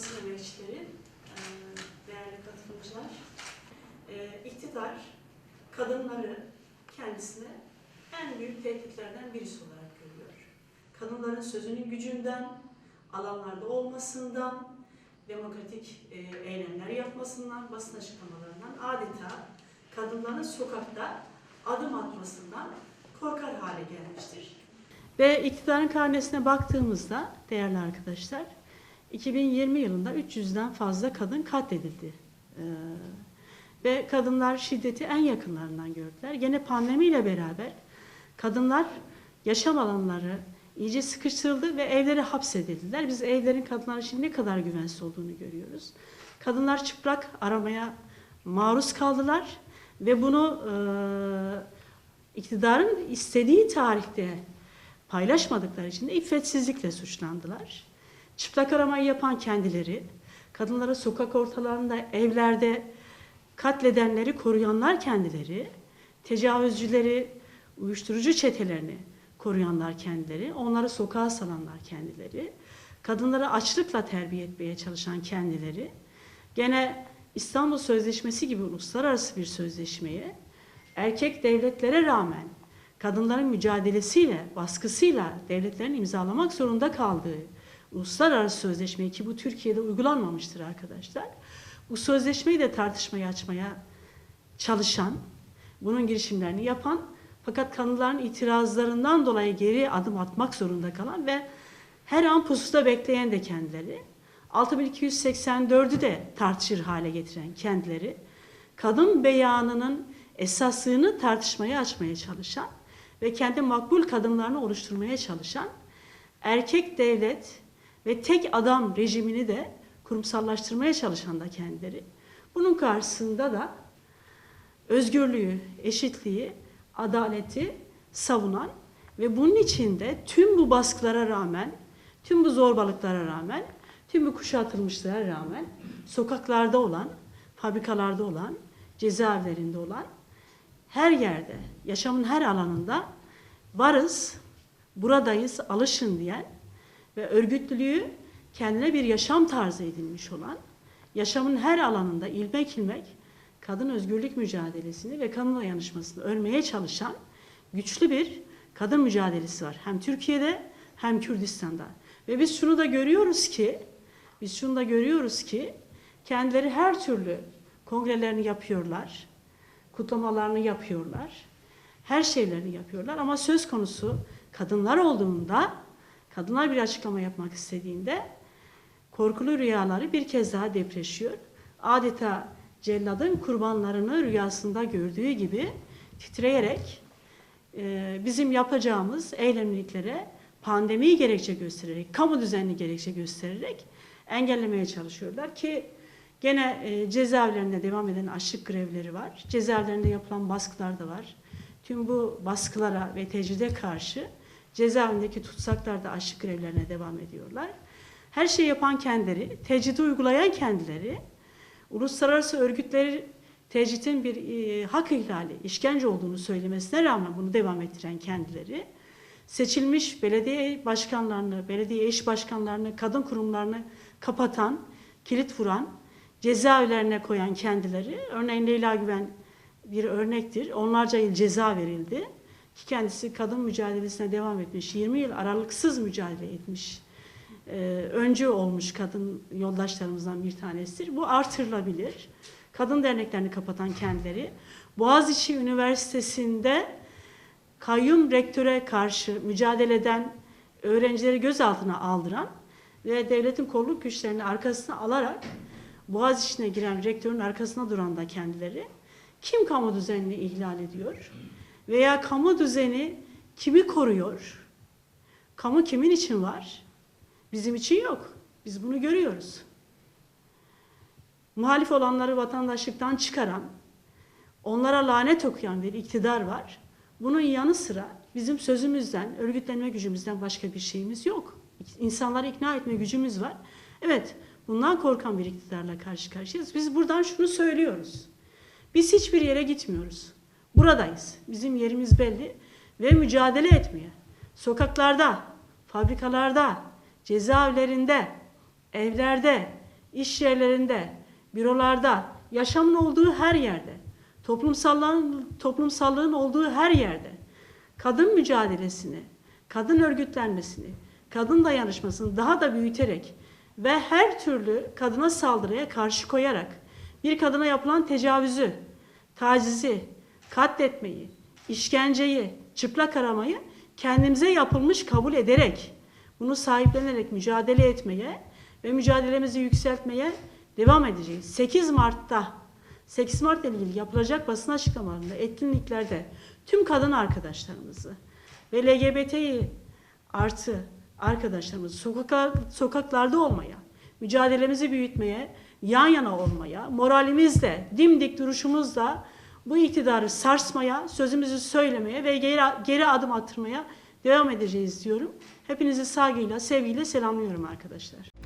basın emekçileri, e, değerli katılımcılar, e, iktidar kadınları kendisine en büyük tehditlerden birisi olarak görüyor. Kadınların sözünün gücünden, alanlarda olmasından, demokratik e, eylemler yapmasından, basın açıklamalarından adeta kadınların sokakta adım atmasından korkar hale gelmiştir. Ve iktidarın karnesine baktığımızda değerli arkadaşlar, 2020 yılında 300'den fazla kadın katledildi. Ee, ve kadınlar şiddeti en yakınlarından gördüler. Gene pandemiyle beraber kadınlar yaşam alanları iyice sıkıştırıldı ve evlere hapsedildiler. Biz evlerin kadınlar için ne kadar güvensiz olduğunu görüyoruz. Kadınlar çıplak aramaya maruz kaldılar ve bunu e, iktidarın istediği tarihte paylaşmadıkları için de iffetsizlikle suçlandılar. Çıplak aramayı yapan kendileri, kadınları sokak ortalarında, evlerde katledenleri koruyanlar kendileri, tecavüzcüleri, uyuşturucu çetelerini koruyanlar kendileri, onları sokağa salanlar kendileri, kadınları açlıkla terbiye etmeye çalışan kendileri, gene İstanbul Sözleşmesi gibi uluslararası bir sözleşmeye erkek devletlere rağmen kadınların mücadelesiyle, baskısıyla devletlerin imzalamak zorunda kaldığı uluslararası sözleşmeyi ki bu Türkiye'de uygulanmamıştır arkadaşlar. Bu sözleşmeyi de tartışmaya açmaya çalışan, bunun girişimlerini yapan fakat kadınların itirazlarından dolayı geri adım atmak zorunda kalan ve her an pusuda bekleyen de kendileri. 6284'ü de tartışır hale getiren kendileri. Kadın beyanının esasını tartışmaya açmaya çalışan ve kendi makbul kadınlarını oluşturmaya çalışan erkek devlet ve tek adam rejimini de kurumsallaştırmaya çalışan da kendileri. Bunun karşısında da özgürlüğü, eşitliği, adaleti savunan ve bunun içinde tüm bu baskılara rağmen, tüm bu zorbalıklara rağmen, tüm bu kuşatılmışlara rağmen sokaklarda olan, fabrikalarda olan, cezaevlerinde olan her yerde, yaşamın her alanında varız, buradayız, alışın diyen ve örgütlülüğü kendine bir yaşam tarzı edinmiş olan, yaşamın her alanında ilmek ilmek kadın özgürlük mücadelesini ve kadın dayanışmasını örmeye çalışan güçlü bir kadın mücadelesi var. Hem Türkiye'de hem Kürdistan'da. Ve biz şunu da görüyoruz ki, biz şunu da görüyoruz ki kendileri her türlü kongrelerini yapıyorlar, kutlamalarını yapıyorlar, her şeylerini yapıyorlar ama söz konusu kadınlar olduğunda, kadınlar bir açıklama yapmak istediğinde korkulu rüyaları bir kez daha depreşiyor. Adeta celladın kurbanlarını rüyasında gördüğü gibi titreyerek e, bizim yapacağımız eylemliklere pandemiyi gerekçe göstererek, kamu düzenini gerekçe göstererek engellemeye çalışıyorlar ki gene e, cezaevlerinde devam eden açlık grevleri var. Cezaevlerinde yapılan baskılar da var. Tüm bu baskılara ve tecride karşı cezaevindeki tutsaklar da açlık grevlerine devam ediyorlar. Her şeyi yapan kendileri, tecridi uygulayan kendileri, uluslararası örgütleri tecritin bir e, hak ihlali, işkence olduğunu söylemesine rağmen bunu devam ettiren kendileri, seçilmiş belediye başkanlarını, belediye eş başkanlarını, kadın kurumlarını kapatan, kilit vuran, cezaevlerine koyan kendileri, örneğin Leyla Güven bir örnektir. Onlarca yıl ceza verildi. Ki kendisi kadın mücadelesine devam etmiş. 20 yıl aralıksız mücadele etmiş. Ee, öncü olmuş kadın yoldaşlarımızdan bir tanesidir. Bu artırılabilir. Kadın derneklerini kapatan kendileri. Boğaziçi Üniversitesi'nde kayyum rektöre karşı mücadele eden öğrencileri gözaltına aldıran ve devletin kolluk güçlerini arkasına alarak Boğaziçi'ne giren rektörün arkasına duran da kendileri. Kim kamu düzenini ihlal ediyor? Veya kamu düzeni kimi koruyor? Kamu kimin için var? Bizim için yok. Biz bunu görüyoruz. Muhalif olanları vatandaşlıktan çıkaran, onlara lanet okuyan bir iktidar var. Bunun yanı sıra bizim sözümüzden, örgütlenme gücümüzden başka bir şeyimiz yok. İnsanları ikna etme gücümüz var. Evet, bundan korkan bir iktidarla karşı karşıyayız. Biz buradan şunu söylüyoruz. Biz hiçbir yere gitmiyoruz. Buradayız. Bizim yerimiz belli ve mücadele etmeye. Sokaklarda, fabrikalarda, cezaevlerinde, evlerde, iş yerlerinde, bürolarda, yaşamın olduğu her yerde, toplumsallığın, toplumsallığın olduğu her yerde kadın mücadelesini, kadın örgütlenmesini, kadın dayanışmasını daha da büyüterek ve her türlü kadına saldırıya karşı koyarak bir kadına yapılan tecavüzü, tacizi, katletmeyi, işkenceyi, çıplak aramayı kendimize yapılmış kabul ederek, bunu sahiplenerek mücadele etmeye ve mücadelemizi yükseltmeye devam edeceğiz. 8 Mart'ta 8 Mart ile ilgili yapılacak basın açıklamalarında, etkinliklerde tüm kadın arkadaşlarımızı ve LGBT'yi artı arkadaşlarımızı sokaklar, sokaklarda olmaya, mücadelemizi büyütmeye, yan yana olmaya, moralimizle, dimdik duruşumuzla bu iktidarı sarsmaya, sözümüzü söylemeye ve geri, geri adım attırmaya devam edeceğiz diyorum. Hepinizi saygıyla, sevgiyle selamlıyorum arkadaşlar.